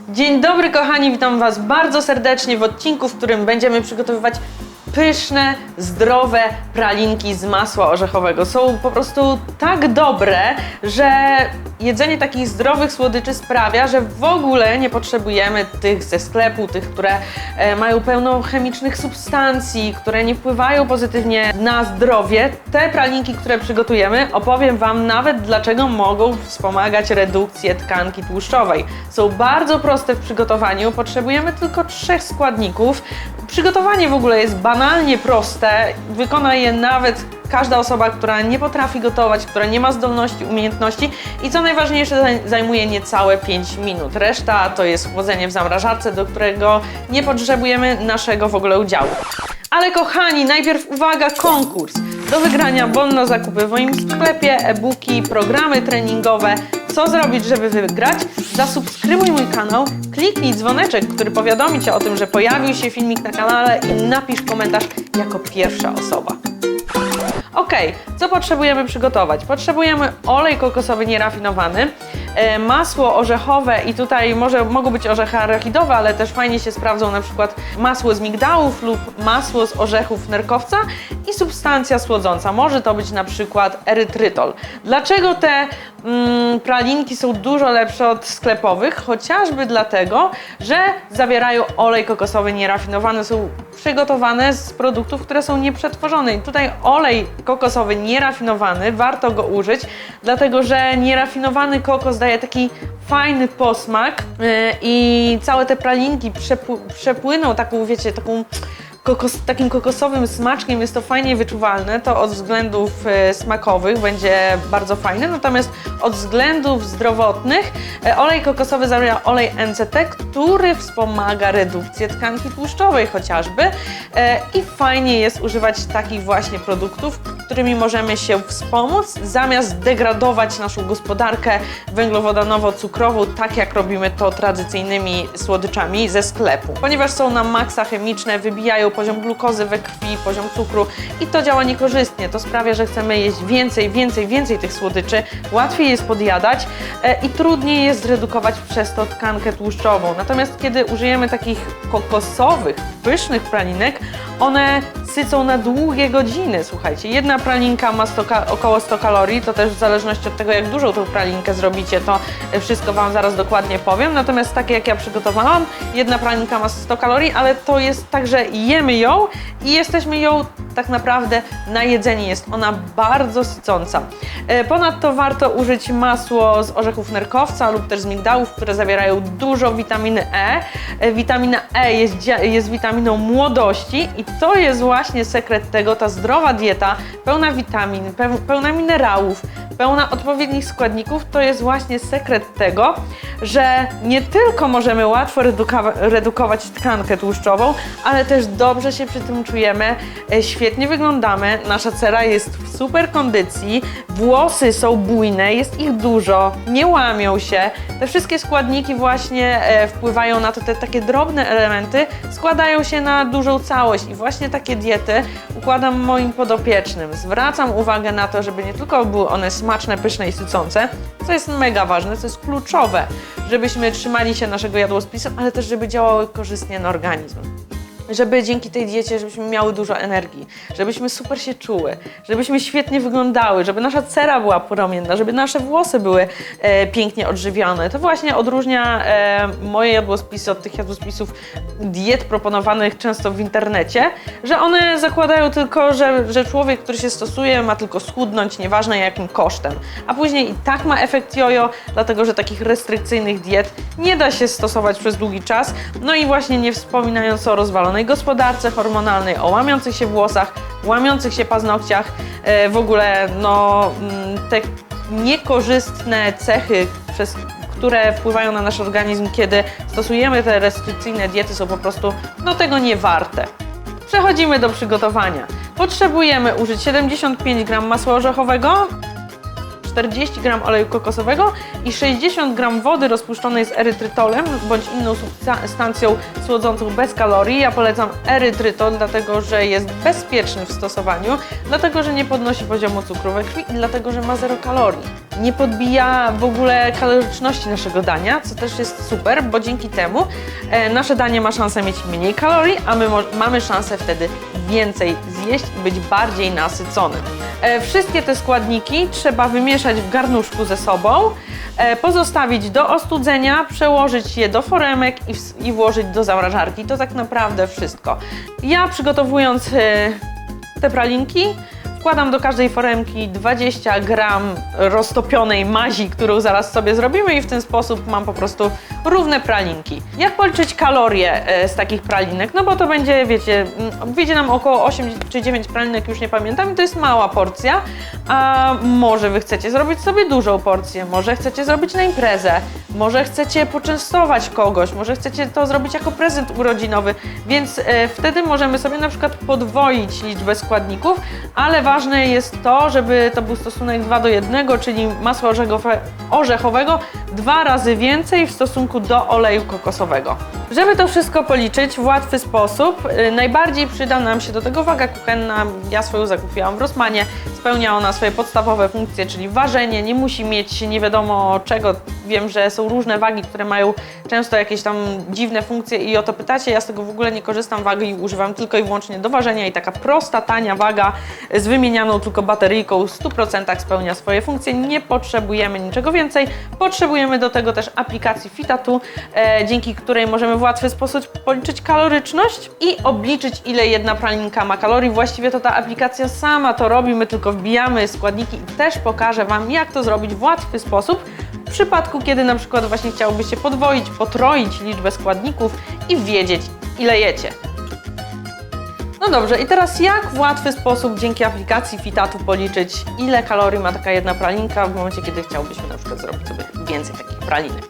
Dzień dobry kochani, witam Was bardzo serdecznie w odcinku, w którym będziemy przygotowywać pyszne, zdrowe pralinki z masła orzechowego. Są po prostu tak dobre, że jedzenie takich zdrowych słodyczy sprawia, że w ogóle nie potrzebujemy tych ze sklepu, tych, które e, mają pełno chemicznych substancji, które nie wpływają pozytywnie na zdrowie. Te pralinki, które przygotujemy, opowiem Wam nawet dlaczego mogą wspomagać redukcję tkanki tłuszczowej. Są bardzo proste w przygotowaniu, potrzebujemy tylko trzech składników. Przygotowanie w ogóle jest banalnie proste, wykona je nawet każda osoba, która nie potrafi gotować, która nie ma zdolności, umiejętności i co najważniejsze zaj- zajmuje niecałe 5 minut. Reszta to jest chłodzenie w zamrażarce, do którego nie potrzebujemy naszego w ogóle udziału. Ale kochani, najpierw uwaga, konkurs! Do wygrania wolno zakupy w moim sklepie, e-booki, programy treningowe. Co zrobić, żeby wygrać? Zasubskrybuj mój kanał, kliknij dzwoneczek, który powiadomi Cię o tym, że pojawił się filmik na kanale i napisz komentarz jako pierwsza osoba. Ok, co potrzebujemy przygotować? Potrzebujemy olej kokosowy nierafinowany, masło orzechowe i tutaj może mogą być orzechy arachidowe, ale też fajnie się sprawdzą na przykład masło z migdałów lub masło z orzechów nerkowca i substancja słodząca. Może to być na przykład erytrytol. Dlaczego te mm, pralinki są dużo lepsze od sklepowych? Chociażby dlatego, że zawierają olej kokosowy nierafinowany, są przygotowane z produktów, które są nieprzetworzone. I tutaj olej kokosowy nierafinowany, warto go użyć, dlatego że nierafinowany kokos daje taki fajny posmak yy, i całe te pralinki przepł- przepłyną taką, wiecie, taką kokos, takim kokosowym smaczkiem. Jest to fajnie wyczuwalne, to od względów e, smakowych będzie bardzo fajne, natomiast od względów zdrowotnych e, olej kokosowy zawiera olej NCT, który wspomaga redukcję tkanki tłuszczowej chociażby i fajnie jest używać takich właśnie produktów, którymi możemy się wspomóc, zamiast degradować naszą gospodarkę węglowodanowo-cukrową, tak jak robimy to tradycyjnymi słodyczami ze sklepu. Ponieważ są na maksa chemiczne, wybijają poziom glukozy we krwi, poziom cukru i to działa niekorzystnie. To sprawia, że chcemy jeść więcej, więcej, więcej tych słodyczy, łatwiej jest podjadać e, i trudniej jest zredukować przez to tkankę tłuszczową. Natomiast kiedy użyjemy takich kokosowych, pysznych pralinek, one sycą na długie godziny. Słuchajcie, jedna pralinka ma 100 ka- około 100 kalorii, to też w zależności od tego, jak dużą tą pralinkę zrobicie, to e, wszystko Wam zaraz dokładnie powiem. Natomiast takie jak ja przygotowałam, jedna pralinka ma 100 kalorii, ale to jest tak, że jemy ją i jesteśmy ją tak naprawdę na jedzenie. Jest ona bardzo sycąca. E, Ponadto warto użyć masło z orzechów nerkowca lub też z migdałów, które zawierają dużo witaminy E. E, Witamina E jest, jest witaminą młodości i to jest właśnie sekret tego, ta zdrowa dieta, pełna witamin, peł- pełna minerałów, pełna odpowiednich składników, to jest właśnie sekret tego, że nie tylko możemy łatwo redukowa- redukować tkankę tłuszczową, ale też dobrze się przy tym czujemy, e, świetnie wyglądamy, nasza cera jest w super kondycji, włosy są bujne, jest ich dużo, nie łamią się. Te wszystkie składniki właśnie e, wpływają na to, te takie drobne elementy składają się na dużą całość i właśnie takie diety układam moim podopiecznym. Zwracam uwagę na to, żeby nie tylko były one smaczne, pyszne i sycące, co jest mega ważne, co jest kluczowe, żebyśmy trzymali się naszego jadłospisu, ale też żeby działały korzystnie na organizm żeby dzięki tej diecie, żebyśmy miały dużo energii, żebyśmy super się czuły, żebyśmy świetnie wyglądały, żeby nasza cera była promienna, żeby nasze włosy były e, pięknie odżywione. To właśnie odróżnia e, moje jadłospisy od tych jadłospisów diet proponowanych często w internecie, że one zakładają tylko, że, że człowiek, który się stosuje, ma tylko schudnąć, nieważne jakim kosztem. A później i tak ma efekt jojo, dlatego że takich restrykcyjnych diet nie da się stosować przez długi czas. No i właśnie nie wspominając o rozwalonej gospodarce hormonalnej, o łamiących się włosach, łamiących się paznokciach, e, w ogóle no, mm, te niekorzystne cechy, przez które wpływają na nasz organizm, kiedy stosujemy te restrykcyjne diety, są po prostu no, tego nie warte. Przechodzimy do przygotowania. Potrzebujemy użyć 75 g masła orzechowego, 40 g oleju kokosowego i 60 g wody rozpuszczonej z erytrytolem bądź inną substancją słodzącą bez kalorii. Ja polecam erytrytol, dlatego że jest bezpieczny w stosowaniu, dlatego że nie podnosi poziomu cukru we krwi i dlatego że ma zero kalorii. Nie podbija w ogóle kaloryczności naszego dania, co też jest super, bo dzięki temu e, nasze danie ma szansę mieć mniej kalorii, a my mamy szansę wtedy więcej zjeść i być bardziej nasyconym. E, wszystkie te składniki trzeba wymieszać w garnuszku ze sobą, e, pozostawić do ostudzenia, przełożyć je do foremek i, włożyć do zamrażarki. To tak naprawdę wszystko. Ja przygotowując te pralinki, Wkładam do każdej foremki 20 gram roztopionej mazi, którą zaraz sobie zrobimy i w ten sposób mam po prostu równe pralinki. Jak policzyć kalorie e, z takich pralinek? No bo to będzie, wiecie, mm, wyjdzie nam około 8 czy 9 pralinek, już nie pamiętam to jest mała porcja, a może Wy chcecie zrobić sobie dużą porcję, może chcecie zrobić na imprezę, może chcecie poczęstować kogoś, może chcecie to zrobić jako prezent urodzinowy, więc e, wtedy możemy sobie na przykład podwoić liczbę składników, ale ważne jest to, żeby to był stosunek 2 do 1, czyli masła orzechowe, orzechowego dwa razy więcej w stosunku do oleju kokosowego. Żeby to wszystko policzyć w łatwy sposób, y, najbardziej przyda nam się do tego waga kuchenna. Ja swoją zakupiłam w Rossmanie. Spełnia ona swoje podstawowe funkcje, czyli ważenie, nie musi mieć nie wiadomo czego. Wiem, że są różne wagi, które mają często jakieś tam dziwne funkcje i o to pytacie. Ja z tego w ogóle nie korzystam wagi i używam tylko i wyłącznie do ważenia i taka prosta, tania waga z wymienianą tylko bateryjką w 100% spełnia swoje funkcje. Nie potrzebujemy niczego więcej. Potrzebujemy do tego też aplikacji Fitatu, e, dzięki której możemy w łatwy sposób policzyć kaloryczność i obliczyć ile jedna pralinka ma kalorii. Właściwie to ta aplikacja sama to robi, my tylko wbijamy składniki i też pokażę Wam jak to zrobić w łatwy sposób. W przypadku, kiedy na przykład właśnie chciałobyście podwoić, potroić liczbę składników i wiedzieć ile jecie. No dobrze, i teraz jak w łatwy sposób dzięki aplikacji Fitatu policzyć, ile kalorii ma taka jedna pralinka w momencie, kiedy chciałbyśmy na przykład zrobić sobie więcej takich pralinek.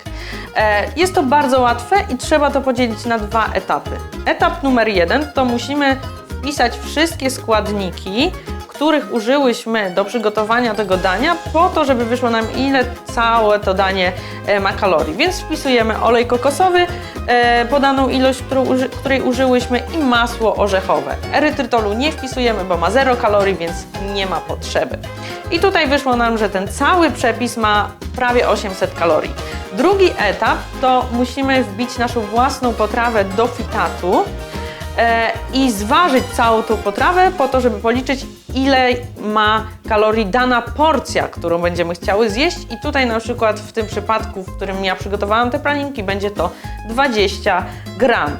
E, Jest to bardzo łatwe i trzeba to podzielić na dwa etapy. Etap numer jeden to musimy wpisać wszystkie składniki, których użyłyśmy do przygotowania tego dania, po to, żeby wyszło nam ile całe to danie e, ma kalorii. Więc wpisujemy olej kokosowy, e, podaną ilość, której użyłyśmy i masło orzechowe. Erytrytolu nie wpisujemy, bo ma 0 kalorii, więc nie ma potrzeby. I tutaj wyszło nam, że ten cały przepis ma prawie 800 kalorii. Drugi etap to musimy wbić naszą własną potrawę do fitatu e, i zważyć całą tą potrawę po to, żeby policzyć ile ma kalorii dana porcja, którą będziemy chciały zjeść i tutaj na przykład w tym przypadku, w którym ja przygotowałam te pralinki, będzie to 20 gram.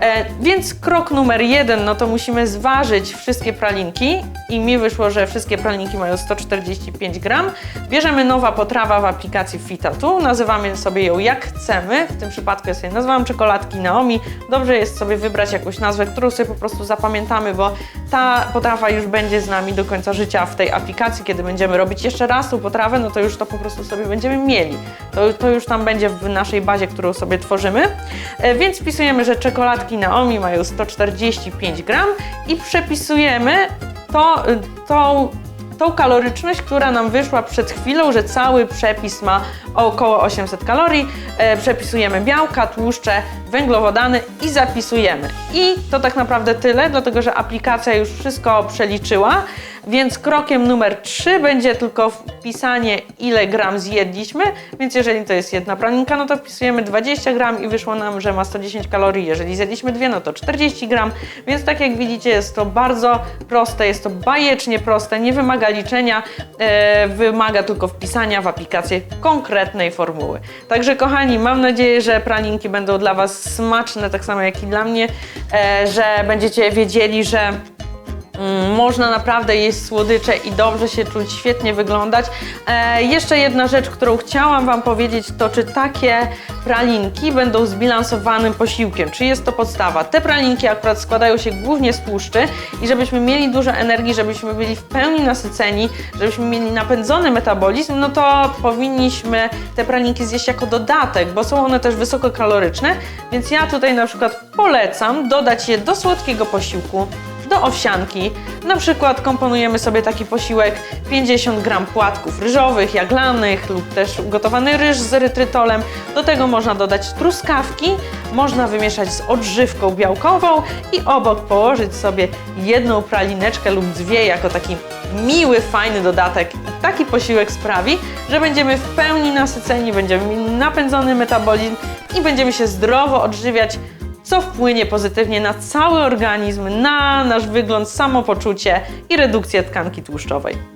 E, więc krok numer jeden, no to musimy zważyć wszystkie pralinki i mi wyszło, że wszystkie pralinki mają 145 gram. Bierzemy nowa potrawa w aplikacji Fitatu, nazywamy sobie ją jak chcemy. W tym przypadku ja sobie nazwałam czekoladki Naomi. Dobrze jest sobie wybrać jakąś nazwę, którą sobie po prostu zapamiętamy, bo ta potrawa już będzie z nami do końca życia w tej aplikacji. Kiedy będziemy robić jeszcze raz tą potrawę, no to już to po prostu sobie będziemy mieli. To, to już tam będzie w naszej bazie, którą sobie tworzymy. E, Więc wpisujemy, że czekoladki Naomi mają 145 gram i przepisujemy to, y, tą, tą kaloryczność, która nam wyszła przed chwilą, że cały przepis ma około 800 kalorii. E, przepisujemy białka, tłuszcze, węglowodany i zapisujemy. I to tak naprawdę tyle, dlatego że aplikacja już wszystko przeliczyła. Więc krokiem numer 3 będzie tylko wpisanie, ile gram zjedliśmy. Więc jeżeli to jest jedna pralinka, no to wpisujemy 20 gram i wyszło nam, że ma 110 kalorii. Jeżeli zjedliśmy dwie, no to 40 gram. Więc tak jak widzicie, jest to bardzo proste, jest to bajecznie proste, nie wymaga liczenia, e, wymaga tylko wpisania w aplikację konkretnej formuły. Także kochani, mam nadzieję, że pralinki będą dla Was smaczne, tak samo jak i dla mnie, e, że będziecie wiedzieli, że Można naprawdę jeść słodycze i dobrze się czuć, świetnie wyglądać. E, jeszcze jedna rzecz, którą chciałam Wam powiedzieć, to czy takie pralinki będą zbilansowanym posiłkiem, czy jest to podstawa. Te pralinki akurat składają się głównie z tłuszczy i żebyśmy mieli dużo energii, żebyśmy byli w pełni nasyceni, żebyśmy mieli napędzony metabolizm, no to powinniśmy te pralinki zjeść jako dodatek, bo są one też wysokokaloryczne, więc ja tutaj na przykład polecam dodać je do słodkiego posiłku do owsianki. Na przykład komponujemy sobie taki posiłek 50 gram płatków ryżowych, jaglanych lub też ugotowany ryż z erytrytolem. Do tego można dodać truskawki, można wymieszać z odżywką białkową i obok położyć sobie jedną pralineczkę lub dwie jako taki miły, fajny dodatek. I taki posiłek sprawi, że będziemy w pełni nasyceni, będziemy mieli napędzony metabolizm i będziemy się zdrowo odżywiać, co wpłynie pozytywnie na cały organizm, na nasz wygląd, samopoczucie i redukcję tkanki tłuszczowej.